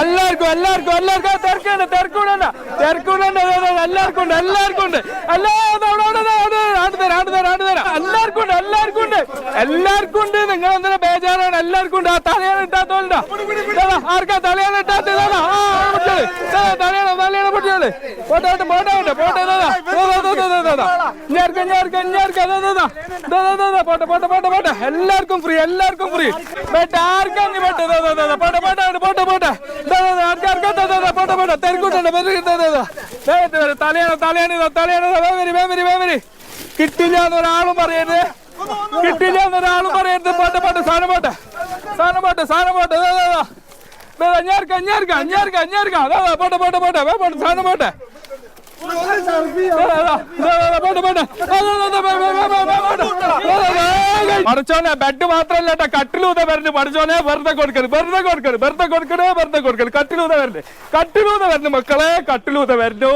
എല്ലാവർക്കും എല്ലാവർക്കും എല്ലാവർക്കും തിരക്കുണ്ട് തിരക്കൂടണ്ട തിരക്കുണ്ട്. എല്ലാവർക്കും ഉണ്ട് എല്ലാവർക്കും ഉണ്ട്. എല്ലാവർക്കും ഉണ്ട് എല്ലാവർക്കും ഉണ്ട്. എല്ലാവർക്കും ഉണ്ട്. നിങ്ങൾ എന്തിനാ ബേജാറാണ്? എല്ലാവർക്കും ഉണ്ട്. ആ തലയാണ് ഇട്ടാത്തോണ്ടാ ആർക്കാ തലയാണ് ഇട്ടാത്ത ആ തലയാണ് പോട്ടെ പോട്ടെ പോട്ടെ ഞാർക്ക് പോട്ടെ പോട്ടെ പോട്ടെ പോട്ടെ എല്ലാവർക്കും ഫ്രീ എല്ലാവർക്കും ഫ്രീ ആർക്കാ പോട്ടെ പോട്ടെ പോട്ടെ പോട്ടെ ആർക്കാർക്കും പോട്ടെ പോട്ടെ തിരക്കൂട്ടുണ്ട് തലയാണ് തലയാണ് തലയാണ് വേവരി വേവരി വേവരി കിട്ടില്ല എന്നൊരാളും പറയരുത് കിട്ടില്ല എന്നൊരാളും പറയരുത് പോട്ടെ പോട്ടെ സാധനം പോട്ടെ സാധനം പോട്ടെ സാധനം പോട്ടെ ഞാർക്ക ഞാർക്ക ഞാർക്ക ഞാർക്ക പോട്ടെ പോട്ടെ പോട്ടെ വേ പോട്ടെ സാധനം പഠിച്ചോനെ ബെഡ് മാത്രല്ല കേട്ടോ കട്ടിലൂത വരണ്ട് പഠിച്ചോനെ വെറുതെ കൊടുക്കരുത്. വെറുതെ കൊടുക്കരുത്. വെറുതെ കൊടുക്കണേ വെറുതെ കൊടുക്കരുത്. കട്ടിലൂത വരണ്ട് കട്ടിലൂത വരണ്ട് മക്കളെ. കട്ടിലൂത വരണ്ടോ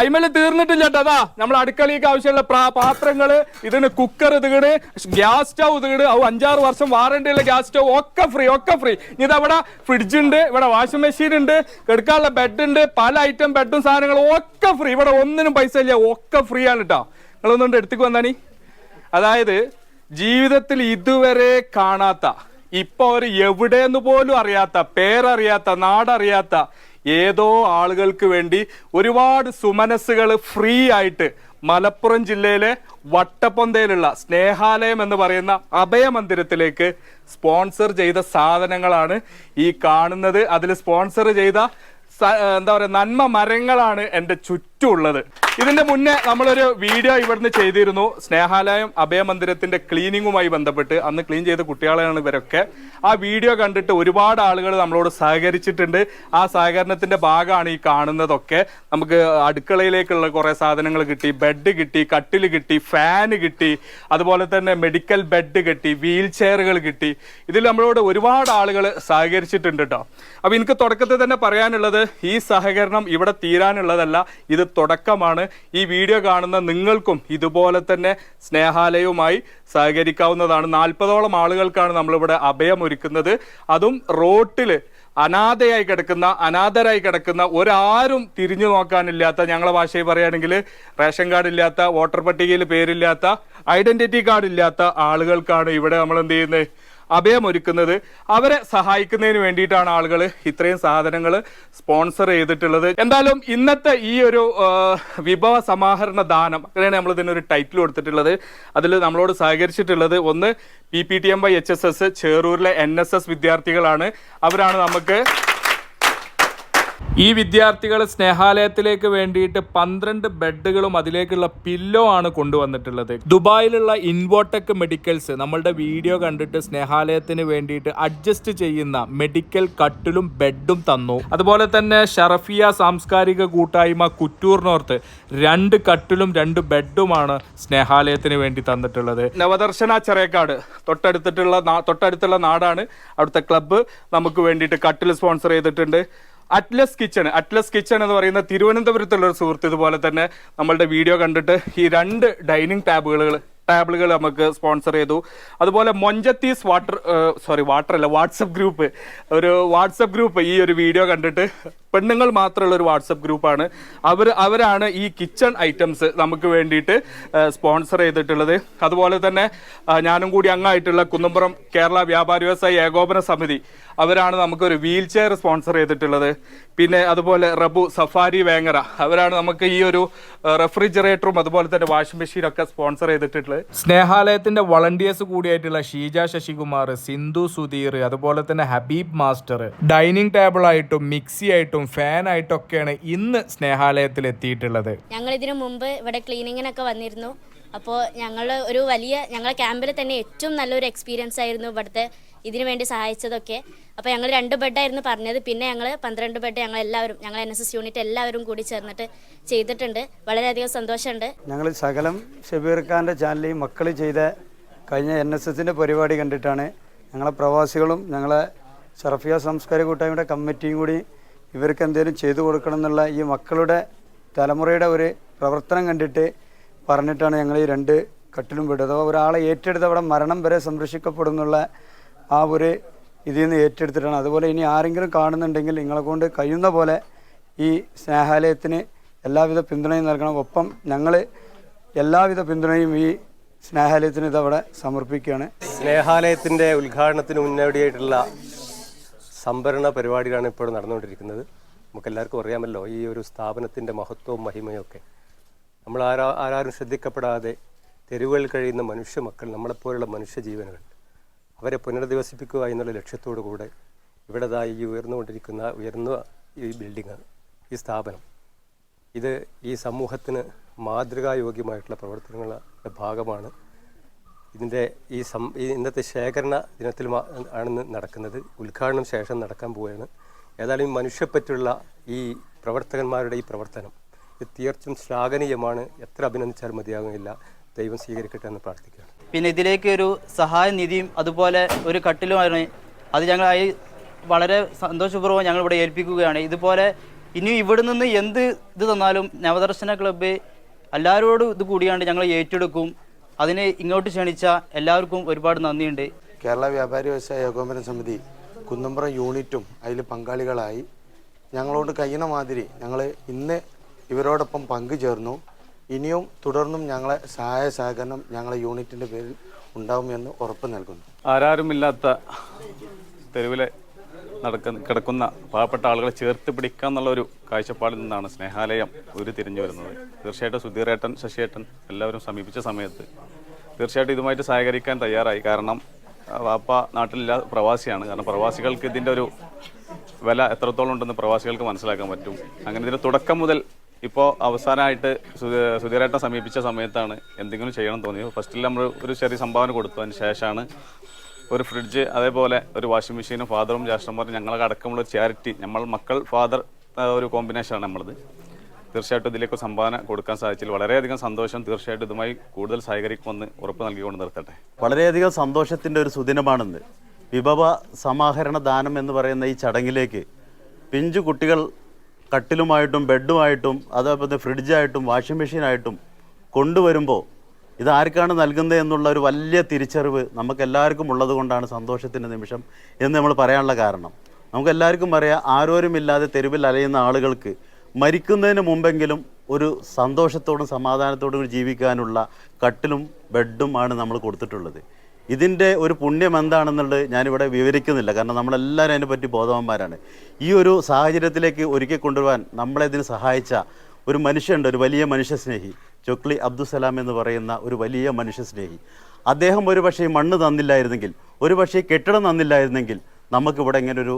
അയിമൽ തീർന്നിട്ടില്ല അതാ നമ്മൾ അടുക്കളയ്ക്ക് ആവശ്യമുള്ള പാത്രങ്ങൾ ഇതിന് കുക്കർ ഇതുകട് ഗ്യാസ് സ്റ്റൗ ഇതുകട് അത് അഞ്ചാറ് വർഷം വാറണ്ടി ഉള്ള ഗ്യാസ് സ്റ്റൗ. ഒക്കെ ഫ്രീ ഒക്കെ ഫ്രീ ഇതവിടെ ഫ്രിഡ്ജ് ഉണ്ട് ഇവിടെ വാഷിംഗ് മെഷീൻ ഉണ്ട് എടുക്കാനുള്ള ബെഡ് ഉണ്ട് പല ഐറ്റം ബെഡും സാധനങ്ങളും ഒക്കെ ഫ്രീ ഇവിടെ ഒന്നിനും പൈസ ഇല്ല. ഒക്കെ ഫ്രീ ആണ് കേട്ടോ നിങ്ങളൊന്നുകൊണ്ട് എടുത്തേക്ക് വന്നാണി. അതായത് ജീവിതത്തിൽ ഇതുവരെ കാണാത്ത ഇപ്പൊ അവർ എവിടെയെന്ന് പോലും അറിയാത്ത പേരറിയാത്ത നാടറിയാത്ത ഏതോ ആളുകൾക്ക് വേണ്ടി ഒരുപാട് സുമനസ്സുകൾ ഫ്രീ ആയിട്ട് മലപ്പുറം ജില്ലയിലെ വട്ടപ്പൊന്തയിലുള്ള സ്നേഹാലയം എന്ന് പറയുന്ന അഭയമന്ദിരത്തിലേക്ക് സ്പോൺസർ ചെയ്ത സാധനങ്ങളാണ് ഈ കാണുന്നത്. അതിൽ സ്പോൺസർ ചെയ്ത എന്താ പറയുക നന്മ മരങ്ങളാണ് എന്റെ ചുറ്റുമുള്ളത്. ഇതിന്റെ മുന്നേ നമ്മളൊരു വീഡിയോ ഇവിടുന്ന് ചെയ്തിരുന്നു. സ്നേഹാലയം അഭയമന്ദിരത്തിന്റെ ക്ലീനിങ്ങുമായി ബന്ധപ്പെട്ട് അന്ന് ക്ലീൻ ചെയ്ത കുട്ടികളെയാണ് ഇവരൊക്കെ. ആ വീഡിയോ കണ്ടിട്ട് ഒരുപാട് ആളുകൾ നമ്മളോട് സഹകരിച്ചിട്ടുണ്ട്. ആ സഹകരണത്തിന്റെ ഭാഗമാണ് ഈ കാണുന്നതൊക്കെ. നമുക്ക് അടുക്കളയിലേക്കുള്ള കുറേ സാധനങ്ങൾ കിട്ടി ബെഡ് കിട്ടി കട്ടിൽ കിട്ടി ഫാന് കിട്ടി അതുപോലെ തന്നെ മെഡിക്കൽ ബെഡ് കിട്ടി വീൽ ചെയറുകൾ കിട്ടി. ഇതിൽ നമ്മളോട് ഒരുപാട് ആളുകൾ സഹകരിച്ചിട്ടുണ്ട് കേട്ടോ അപ്പോൾ എനിക്ക് തുടക്കത്തിൽ തന്നെ പറയാനുള്ളത് ഈ സഹകരണം ഇവിടെ തീരാനുള്ളതല്ല ഇത് തുടക്കമാണ്. ഈ വീഡിയോ കാണുന്ന നിങ്ങൾക്കും ഇതുപോലെ തന്നെ സ്നേഹാലയവുമായി സഹകരിക്കാവുന്നതാണ്. നാൽപ്പതോളം ആളുകൾക്കാണ് നമ്മളിവിടെ അഭയമൊരുക്കുന്നത്. അതും റോട്ടിൽ അനാഥയായി കിടക്കുന്ന അനാഥരായി കിടക്കുന്ന ഒരാരും തിരിഞ്ഞു നോക്കാനില്ലാത്ത ഞങ്ങളെ ഭാഷയിൽ പറയുകയാണെങ്കിൽ റേഷൻ കാർഡ് ഇല്ലാത്ത വോട്ടർ പട്ടികയിൽ പേരില്ലാത്ത ഐഡന്റിറ്റി കാർഡ് ഇല്ലാത്ത ആളുകൾക്കാണ് ഇവിടെ നമ്മൾ എന്ത് ചെയ്യുന്നത്? അഭയമൊരുക്കുന്നത്. അവരെ സഹായിക്കുന്നതിന് വേണ്ടിയിട്ടാണ് ആളുകൾ ഇത്രയും സാധനങ്ങൾ സ്പോൺസർ ചെയ്തിട്ടുള്ളത്. എന്തായാലും ഇന്നത്തെ ഈ ഒരു വിഭവ സമാഹരണ ദാനം അങ്ങനെയാണ് നമ്മൾ ഇതിനൊരു ടൈറ്റിൽ കൊടുത്തിട്ടുള്ളത്. അതിൽ നമ്മളോട് സഹകരിച്ചിട്ടുള്ളത് ഒന്ന് P P T M Y H S S ചേറൂരിലെ N S S വിദ്യാർത്ഥികളാണ്. അവരാണ് നമുക്ക് ഈ വിദ്യാർത്ഥികൾ സ്നേഹാലയത്തിലേക്ക് വേണ്ടിയിട്ട് പന്ത്രണ്ട് ബെഡുകളും അതിലേക്കുള്ള പില്ലോ ആണ് കൊണ്ടുവന്നിട്ടുള്ളത്. ദുബായിലുള്ള ഇൻവോടെക് മെഡിക്കൽസ് നമ്മളുടെ വീഡിയോ കണ്ടിട്ട് സ്നേഹാലയത്തിന് വേണ്ടിയിട്ട് അഡ്ജസ്റ്റ് ചെയ്യുന്ന മെഡിക്കൽ കട്ടിലും ബെഡും തന്നു. അതുപോലെ തന്നെ ഷറഫിയ സാംസ്കാരിക കൂട്ടായ്മ കുറ്റൂർ നോർത്ത് രണ്ട് കട്ടിലും രണ്ട് ബെഡുമാണ് സ്നേഹാലയത്തിന് വേണ്ടി തന്നിട്ടുള്ളത്. നവദർശന ചെറിയക്കാട്. തൊട്ടടുത്തിട്ടുള്ള തൊട്ടടുത്തുള്ള നാടാണ്. അവിടുത്തെ ക്ലബ്ബ് നമുക്ക് വേണ്ടിയിട്ട് കട്ടിൽ സ്പോൺസർ ചെയ്തിട്ടുണ്ട്. അറ്റ്ലസ് കിച്ചൺ അറ്റ്ലസ് കിച്ചൺ എന്ന് പറയുന്ന തിരുവനന്തപുരത്തുള്ള ഒരു സുഹൃത്ത് ഇതുപോലെ തന്നെ നമ്മളുടെ വീഡിയോ കണ്ടിട്ട് ഈ രണ്ട് ഡൈനിങ് ടാബുകൾ ടാബിളുകൾ നമുക്ക് സ്പോൺസർ ചെയ്തു. അതുപോലെ മൊഞ്ചത്തീസ് വാട്ടർ സോറി വാട്ടർ അല്ല വാട്സപ്പ് ഗ്രൂപ്പ്. ഒരു വാട്സപ്പ് ഗ്രൂപ്പ് ഈ ഒരു വീഡിയോ കണ്ടിട്ട് പെണ്ണുങ്ങൾ മാത്രമുള്ള ഒരു വാട്സപ്പ് ഗ്രൂപ്പാണ്. അവർ അവരാണ് ഈ കിച്ചൺ ഐറ്റംസ് നമുക്ക് വേണ്ടിയിട്ട് സ്പോൺസർ ചെയ്തിട്ടുള്ളത്. അതുപോലെ തന്നെ ഞാനും കൂടി അംഗമായിട്ടുള്ള കുന്നമ്പുറം കേരള വ്യാപാരി വ്യവസായ ഏകോപന സമിതി അവരാണ് നമുക്കൊരു വീൽ ചെയർ സ്പോൺസർ ചെയ്തിട്ടുള്ളത്. പിന്നെ അതുപോലെ റബു സഫാരി വേങ്ങര അവരാണ് നമുക്ക് ഈ ഒരു റെഫ്രിജറേറ്ററും അതുപോലെ തന്നെ വാഷിംഗ് മെഷീനൊക്കെ സ്പോൺസർ ചെയ്തിട്ടുള്ളത്. സ്നേഹാലയത്തിന്റെ വളണ്ടിയേഴ്സ് കൂടിയായിട്ടുള്ള ഷീജ ശശികുമാർ സിന്ധു സുധീർ അതുപോലെ തന്നെ ഹബീബ് മാസ്റ്റർ ഡൈനിങ് ടേബിൾ ആയിട്ടും മിക്സി ആയിട്ടും ഫാൻ ആയിട്ടും ഒക്കെയാണ് ഇന്ന് സ്നേഹാലയത്തിൽ എത്തിയിട്ടുള്ളത്. ഞങ്ങൾ ഇതിനു മുമ്പ് ഇവിടെ ക്ലീനിങ്ങിനൊക്കെ വന്നിരുന്നു. അപ്പോൾ ഞങ്ങൾ ഒരു വലിയ ഞങ്ങളെ ക്യാമ്പിൽ തന്നെ ഏറ്റവും നല്ലൊരു എക്സ്പീരിയൻസ് ആയിരുന്നു ഇവിടുത്തെ ഇതിനു വേണ്ടി സഹായിച്ചതൊക്കെ. അപ്പോൾ ഞങ്ങൾ രണ്ട് ബെഡായിരുന്നു പറഞ്ഞത്. പിന്നെ ഞങ്ങൾ പന്ത്രണ്ട് ബെഡ് ഞങ്ങൾ എല്ലാവരും ഞങ്ങൾ എൻ എസ് എസ് യൂണിറ്റ് എല്ലാവരും കൂടി ചേർന്നിട്ട് ചെയ്തിട്ടുണ്ട്. വളരെയധികം സന്തോഷമുണ്ട്. ഞങ്ങൾ സകലം ഷബീർ ഖാന്റെ ചാനലിൽ മക്കൾ ചെയ്ത കഴിഞ്ഞ എൻ എസ് എസിന്റെ പരിപാടി കണ്ടിട്ടാണ് ഞങ്ങളെ പ്രവാസികളും ഞങ്ങളെ ഷറഫിയ സംസ്കാര കൂട്ടായ്മയുടെ കമ്മിറ്റിയും കൂടി ഇവർക്ക് എന്തെങ്കിലും ചെയ്തു കൊടുക്കണം എന്നുള്ള ഈ മക്കളുടെ തലമുറയുടെ ഒരു പ്രവർത്തനം കണ്ടിട്ട് പറഞ്ഞിട്ടാണ് ഞങ്ങൾ ഈ രണ്ട് കട്ടിലും വിടുന്നത്. ഒരാളെ ഏറ്റെടുത്ത് അവിടെ മരണം വരെ സംരക്ഷിക്കപ്പെടുന്നുള്ള ആ ഒരു ഇതിൽ നിന്ന് ഏറ്റെടുത്തിട്ടാണ്. അതുപോലെ ഇനി ആരെങ്കിലും കാണുന്നുണ്ടെങ്കിൽ നിങ്ങളെ കൊണ്ട് കഴിയുന്ന പോലെ ഈ സ്നേഹാലയത്തിന് എല്ലാവിധ പിന്തുണയും നൽകണം. ഒപ്പം ഞങ്ങൾ എല്ലാവിധ പിന്തുണയും ഈ സ്നേഹാലയത്തിന് ഇതവിടെ സമർപ്പിക്കുകയാണ്. സ്നേഹാലയത്തിന്റെ ഉദ്ഘാടനത്തിന് മുന്നോടിയായിട്ടുള്ള സംഭരണ പരിപാടികളാണ് ഇപ്പോൾ നടന്നുകൊണ്ടിരിക്കുന്നത്. നമുക്കെല്ലാവർക്കും അറിയാമല്ലോ ഈ ഒരു സ്ഥാപനത്തിന്റെ മഹത്വവും മഹിമയും ഒക്കെ. നമ്മൾ ആരാ ആരാരും ശ്രദ്ധിക്കപ്പെടാതെ തെരുവുകളിൽ കഴിയുന്ന മനുഷ്യ മക്കൾ നമ്മളെപ്പോലുള്ള മനുഷ്യജീവനുകൾ. അവരെ പുനരധിവസിപ്പിക്കുക എന്നുള്ള ലക്ഷ്യത്തോടു കൂടെ ഇവിടെതായി ഈ ഉയർന്നുകൊണ്ടിരിക്കുന്ന ഉയർന്ന ഈ ബിൽഡിങ് ഈ സ്ഥാപനം. ഇത് ഈ സമൂഹത്തിന് മാതൃകായോഗ്യമായിട്ടുള്ള പ്രവർത്തനങ്ങളുടെ ഭാഗമാണ്. ഇതിന്റെ ഈ സം ഇന്നത്തെ ശേഖരണ ദിനത്തിൽ ആണ് നടക്കുന്നത് ഉദ്ഘാടനം ശേഷം നടക്കാൻ പോവുകയാണ്. ഏതായാലും മനുഷ്യപ്പറ്റുള്ള ഈ പ്രവർത്തകന്മാരുടെ ഈ പ്രവർത്തനം ഇത് തീർച്ചും ശ്ലാഘനീയമാണ്. എത്ര അഭിനന്ദിച്ചാലും മതിയാകുന്നില്ല ദൈവം സ്വീകരിക്കട്ടെ എന്ന് പ്രാർത്ഥിക്കുകയാണ്. പിന്നെ ഇതിലേക്ക് ഒരു സഹായ നിധിയും അതുപോലെ ഒരു കട്ടിലുമായിരുന്നു അത് ഞങ്ങൾ ആയി വളരെ സന്തോഷപൂർവം ഞങ്ങൾ ഇവിടെ ഏൽപ്പിക്കുകയാണ്. ഇതുപോലെ ഇനി ഇവിടെ നിന്ന് എന്ത് ഇത് തന്നാലും നവദർശന ക്ലബ്ബ് എല്ലാവരോടും ഇത് കൂടിയാണ്ട് ഞങ്ങൾ ഏറ്റെടുക്കും. അതിനെ ഇങ്ങോട്ട് ക്ഷണിച്ച എല്ലാവർക്കും ഒരുപാട് നന്ദിയുണ്ട്. കേരള വ്യാപാരി വ്യവസായ ഏകോപന സമിതി കുന്നമ്പുറം യൂണിറ്റും അതിൽ പങ്കാളികളായി ഞങ്ങളോട് കഴിയുന്ന മാതിരി ഞങ്ങൾ ഇന്ന് ഇവരോടൊപ്പം പങ്കുചേർന്നു. ഇനിയും തുടർന്നും ഞങ്ങളെ സഹായ സഹകരണം ഞങ്ങളെ യൂണിറ്റിന്റെ പേരിൽ ഉണ്ടാവുമെന്ന് ഉറപ്പ് നൽകുന്നു. ആരാരുമില്ലാത്ത തെരുവിലെ നടക്കുന്ന കിടക്കുന്ന പാവപ്പെട്ട ആളുകളെ ചേർത്ത് പിടിക്കുക എന്നുള്ള ഒരു കാഴ്ചപ്പാടിൽ നിന്നാണ് സ്നേഹാലയം ഉരുത്തിരിഞ്ഞു വരുന്നത്. തീർച്ചയായിട്ടും സുധീറേട്ടൻ ശശിയേട്ടൻ എല്ലാവരും സമീപിച്ച സമയത്ത് തീർച്ചയായിട്ടും ഇതുമായിട്ട് സഹകരിക്കാൻ തയ്യാറായി. കാരണം വാപ്പ നാട്ടിലില്ല പ്രവാസിയാണ്. കാരണം പ്രവാസികൾക്ക് ഇതിന്റെ ഒരു വില എത്രത്തോളം ഉണ്ടെന്ന് പ്രവാസികൾക്ക് മനസ്സിലാക്കാൻ പറ്റും. അങ്ങനെ ഇതിന്റെ തുടക്കം മുതൽ ഇപ്പോൾ അവസാനമായിട്ട് സുധീരേട്ടനെ സമീപിച്ച സമയത്താണ് എന്തെങ്കിലും ചെയ്യണം തോന്നിയത്. ഫസ്റ്റിൽ നമ്മൾ ഒരു ചെറിയ സംഭാവന കൊടുത്തു. അതിന് ശേഷമാണ് ഒരു ഫ്രിഡ്ജ് അതേപോലെ ഒരു വാഷിംഗ് മെഷീനും ഫാദറും ജ്യേഷ്ഠന്മാരും ഞങ്ങളൊക്കെ അടക്കമുള്ള ചാരിറ്റി. നമ്മൾ മക്കൾ ഫാദർ ഒരു കോമ്പിനേഷനാണ് നമ്മളത്. തീർച്ചയായിട്ടും ഇതിലേക്ക് സംഭാവന കൊടുക്കാൻ സാധിച്ചതിൽ വളരെയധികം സന്തോഷം തീർച്ചയായിട്ടും ഇതുമായി കൂടുതൽ സഹകരിക്കുമെന്ന് ഉറപ്പ് നൽകിക്കൊണ്ട് നിർത്തട്ടെ. വളരെയധികം സന്തോഷത്തിന്റെ ഒരു സുദിനമാണെന്ന്. വിഭവ സമാഹരണ ദാനം എന്ന് പറയുന്ന ഈ ചടങ്ങിലേക്ക് പിഞ്ചു കുട്ടികൾ കട്ടിലുമായിട്ടും ബെഡുമായിട്ടും അതേപോലെ ഫ്രിഡ്ജായിട്ടും വാഷിംഗ് മെഷീനായിട്ടും കൊണ്ടുവരുമ്പോൾ ഇത് ആർക്കാണ് നൽകുന്നത് എന്നുള്ള ഒരു വലിയ തിരിച്ചറിവ് നമുക്കെല്ലാവർക്കും ഉള്ളത് കൊണ്ടാണ് സന്തോഷത്തിന്റെ നിമിഷം എന്ന് നമ്മൾ പറയാനുള്ള കാരണം. നമുക്കെല്ലാവർക്കും അറിയാം ആരോരുമില്ലാതെ തെരുവിൽ അലയുന്ന ആളുകൾക്ക് മരിക്കുന്നതിന് മുമ്പെങ്കിലും ഒരു സന്തോഷത്തോടും സമാധാനത്തോടും ജീവിക്കാനുള്ള കട്ടിലും ബെഡും ആണ് നമ്മൾ കൊടുത്തിട്ടുള്ളത്. ഇതിന്റെ ഒരു പുണ്യം എന്താണെന്നുള്ളത് ഞാനിവിടെ വിവരിക്കുന്നില്ല. കാരണം നമ്മളെല്ലാവരും അതിനെപ്പറ്റി ബോധവാന്മാരാണ്. ഈ ഒരു സാഹചര്യത്തിലേക്ക് ഒരുക്കി കൊണ്ടുവരാൻ നമ്മളെ ഇതിന് സഹായിച്ച ഒരു മനുഷ്യനുണ്ട് ഒരു വലിയ മനുഷ്യസ്നേഹി. ചൊക്ലി അബ്ദുസലാം എന്ന് പറയുന്ന ഒരു വലിയ മനുഷ്യസ്നേഹി. അദ്ദേഹം ഒരു പക്ഷേ മണ്ണ് തന്നില്ലായിരുന്നെങ്കിൽ ഒരു പക്ഷേ കെട്ടിടം തന്നില്ലായിരുന്നെങ്കിൽ നമുക്കിവിടെ ഇങ്ങനെ ഒരു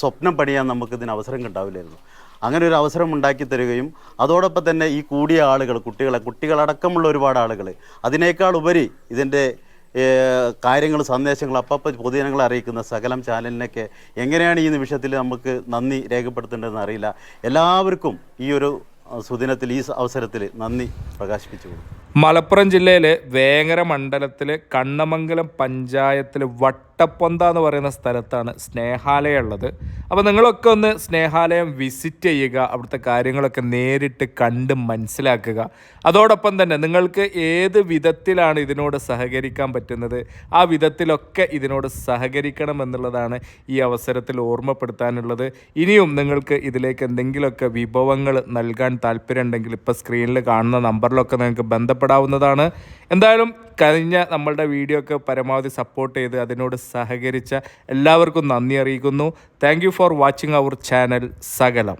സ്വപ്നം പണിയാൻ നമുക്കിതിന് അവസരം കിട്ടാവില്ലായിരുന്നു അങ്ങനെ ഒരു അവസരം ഉണ്ടാക്കി തരികയും അതോടൊപ്പം തന്നെ ഈ കൂടിയ ആളുകൾ കുട്ടികളെ കുട്ടികളടക്കമുള്ള ഒരുപാട് ആളുകൾ അതിനേക്കാൾ ഉപരി ഇതിന്റെ കാര്യങ്ങൾ സന്ദേശങ്ങൾ അപ്പപ്പോൾ പൊതുജനങ്ങളെ അറിയിക്കുന്ന സകലം ചാനലിനൊക്കെ എങ്ങനെയാണ് ഈ നിമിഷത്തിൽ നമുക്ക് നന്ദി രേഖപ്പെടുത്തേണ്ടതെന്ന് അറിയില്ല. എല്ലാവർക്കും ഈ ഒരു സുദിനത്തിൽ ഈ അവസരത്തിൽ നന്ദി പ്രകാശിപ്പിച്ചു മലപ്പുറം ജില്ലയിലെ വേങ്ങര മണ്ഡലത്തിലെ കണ്ണമംഗലം പഞ്ചായത്തിൽ വട്ടപ്പൊന്ത എന്ന് പറയുന്ന സ്ഥലത്താണ് സ്നേഹാലയം ഉള്ളത് അപ്പോൾ നിങ്ങളൊക്കെ ഒന്ന് സ്നേഹാലയം വിസിറ്റ് ചെയ്യുക അവിടുത്തെ കാര്യങ്ങളൊക്കെ നേരിട്ട് കണ്ട് മനസ്സിലാക്കുക. അതോടൊപ്പം തന്നെ നിങ്ങൾക്ക് ഏത് വിധത്തിലാണ് ഇതിനോട് സഹകരിക്കാൻ പറ്റുന്നത് ആ വിധത്തിലൊക്കെ ഇതിനോട് സഹകരിക്കണം എന്നുള്ളതാണ് ഈ അവസരത്തിൽ ഓർമ്മപ്പെടുത്താനുള്ളത്. ഇനിയും നിങ്ങൾക്ക് ഇതിലേക്ക് എന്തെങ്കിലുമൊക്കെ വിഭവങ്ങൾ നൽകാൻ താല്പര്യമുണ്ടെങ്കിൽ ഇപ്പോൾ സ്ക്രീനിൽ കാണുന്ന നമ്പറിലൊക്കെ നിങ്ങൾക്ക് ബന്ധപ്പെടാവുന്നതാണ്. എന്തായാലും കഴിഞ്ഞ നമ്മളുടെ വീഡിയോ ഒക്കെ പരമാവധി സപ്പോർട്ട് ചെയ്ത് അതിനോട് സഹകരിച്ച എല്ലാവർക്കും നന്ദി അറിയിക്കുന്നു. Thank for watching our channel സകലം.